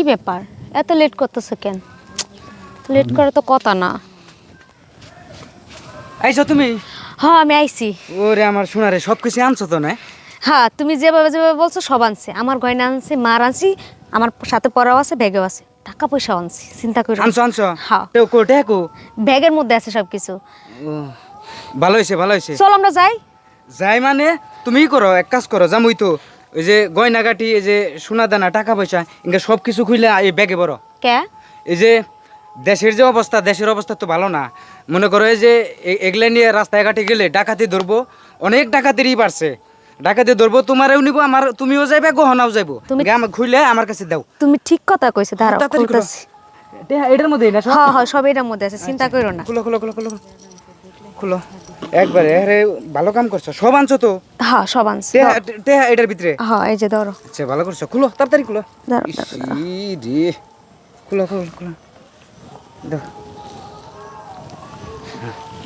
কি ব্যাপার? এত লেট করতেছো কেন? লেট করা তো কথা না। আইছো তুমি? হ্যাঁ আমি আইছি। ওরে আমার শোনারে সব কিছু আনছো তো না? হ্যাঁ তুমি যেভাবে যেভাবে বলছো সব আনছে। আমার গয়না আনছে মার আনছি আমার সাথে পড়াও আছে ব্যাগেও আছে। টাকা পয়সাও আনছি চিন্তা করি আনছো আনছো? হ্যাঁ। টেও কো টেকো ব্যাগের মধ্যে আছে সব কিছু ভালো হয়েছে ভালো হয়েছে চল আমরা যাই। যাই মানে তুমিই করো এক কাজ করো জামুই তো। ওই যে গয়নাগাটি এই যে সোনা দানা টাকা পয়সা ইনকা সব কিছু খুইলে এই ব্যাগে বড়। কে? এই যে দেশের যে অবস্থা দেশের অবস্থা তো ভালো না। মনে করো এই যে এগুলা নিয়ে রাস্তায় ঘাটে গেলে ডাকাতি ধরবো অনেক ডাকাতিরই বাড়ছে। ডাকাতি ধরবো তোমারও নিবো আমার তুমিও যাইবে গহনাও যাইবো। তুমি- তুমি আমার খুইলে আমার কাছে দাও। তুমি ঠিক কথা কইছো দাঁড়াও খুলতাছি। এটার মধ্যে না হ্যাঁ হ্যাঁ সব এটার মধ্যে আছে চিন্তা করো না। খুলো খুলো খুলো খুলো খুলো। একবারে আরে ভালো কাম করছ। সব আনছো তো? হ্যাঁ সব আনছি। টেহা এটার ভিতরে? হ্যাঁ এই যে ধরো। আচ্ছা ভালো করছ। খুলো তাড়াতাড়ি খুলো। রে। খুলো খুলো খুলো। দাও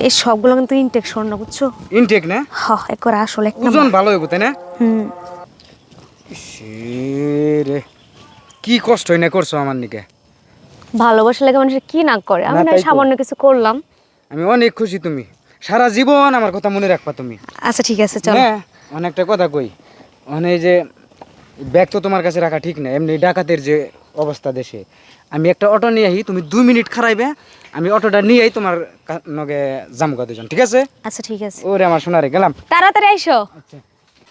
এই সবগুলো কিন্তু ইনটেক স্বর্ণ বুঝছ? ইনটেক না? হ্যাঁ একবার আসলে এক ওজন ভালো হইব তাই না? হুম। রে। কি কষ্ট হয় না করছ আমার নিকে? ভালোবাসা লাগে মানুষের কি না করে? আমি না, তো। সামান্য কিছু করলাম। আমি অনেক খুশি তুমি। সারা জীবন আমার কথা মনে রাখবা তুমি। আচ্ছা ঠিক আছে চল। না অনেকটা কথা কই। মানে এই যে ব্যাগ তো তোমার কাছে রাখা ঠিক না এমনি ডাকাতের যে অবস্থা দেশে। আমি একটা অটো নিয়ে আহি তুমি দুই মিনিট খারাইবে আমি অটোটা নিয়ে নিয়েই তোমার নগে জামুকা দুজন ঠিক আছে? আচ্ছা ঠিক আছে। ওরে আমার সোনারে গেলাম। তাড়াতাড়ি আইসো।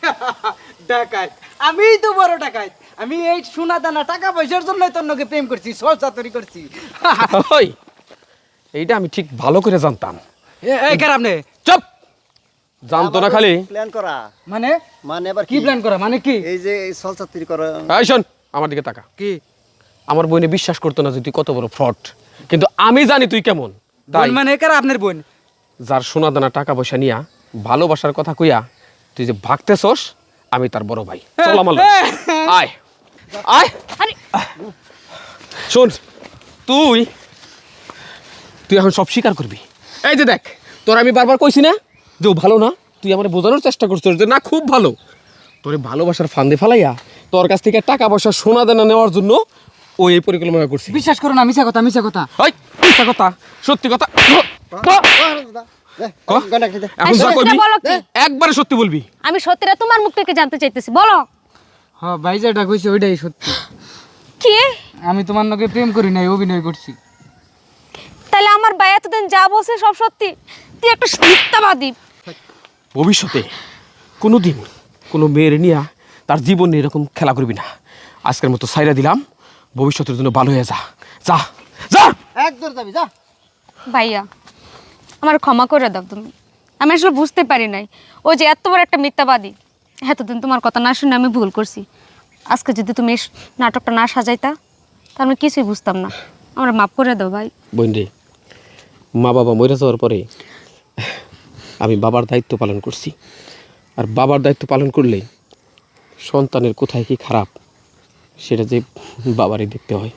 ডাকাত আমিই তো বড় ডাকাত। আমি এই সোনা দানা টাকা পয়সার জন্যই তোর নগে প্রেম করছি সব চাতুরি করছি। ওই এইটা আমি ঠিক ভালো করে জানতাম। এই খারাপ নে চুপ। জানতো না খালি? প্ল্যান করা। মানে? মানে এবার কি প্ল্যান করা? মানে কি? এই যে এই সলচাতুরি করা। এই শোন আমার দিকে তাকা। কি? আমার বোনে বিশ্বাস করতো না যে তুই কত বড় ফ্রড কিন্তু আমি জানি তুই কেমন। বোন মানে কারা আপনার বোন? যার সোনা দানা টাকা পয়সা নিয়া ভালোবাসার কথা কইয়া তুই যে ভাগতেছস আমি তার বড় ভাই। চল আমার আয়। আয়। শোন তুই তুই এখন সব স্বীকার করবি। এই যে দেখ তোর আমি বারবার কইছি না যে ও ভালো না তুই আমার বোঝানোর চেষ্টা করছিস যে না খুব ভালো। তোর ভালোবাসার ফান্দে ফালাইয়া তোর কাছ থেকে টাকা পয়সা সোনা দানা নেওয়ার জন্য ও এই পরিকল্পনা করছি। বিশ্বাস করো না মিছা কথা মিছা কথা। ওই মিথ্যা কথা সত্যি কথা। এখন যা? একবারে সত্যি বলবি। আমি সত্যিটা তোমার মুখ থেকে জানতে চাইতেছি বলো। হ্যাঁ ভাই যেটা কইছে ওইটাই সত্যি। কি? আমি তোমার নগে প্রেম করি নাই অভিনয় করছি। আমার ভাই এতদিন যা বলছে সব সত্যি। তুই একটা মিথ্যাবাদী। ভবিষ্যতে কোনো দিন কোনো মেয়ের নিয়া তার জীবন নিয়ে এরকম খেলা করবি না। আজকের মতো সাইরা দিলাম। ভবিষ্যতের জন্য ভালো হয়ে যা। যা যা। একদম যাবি যা। ভাইয়া আমার ক্ষমা করে দাও তুমি। আমি আসলে বুঝতে পারি নাই। ও যে এত বড় একটা মিথ্যাবাদী। এতদিন তোমার কথা না শুনে আমি ভুল করছি। আজকে যদি তুমি নাটকটা না সাজাইতা তাহলে আমি কিছুই বুঝতাম না। আমরা মাফ করে দাও ভাই। বোন রে মা বাবা মরে যাওয়ার পরে আমি বাবার দায়িত্ব পালন করছি। আর বাবার দায়িত্ব পালন করলে সন্তানের কোথায় কি খারাপ, সেটা যে বাবারই দেখতে হয়।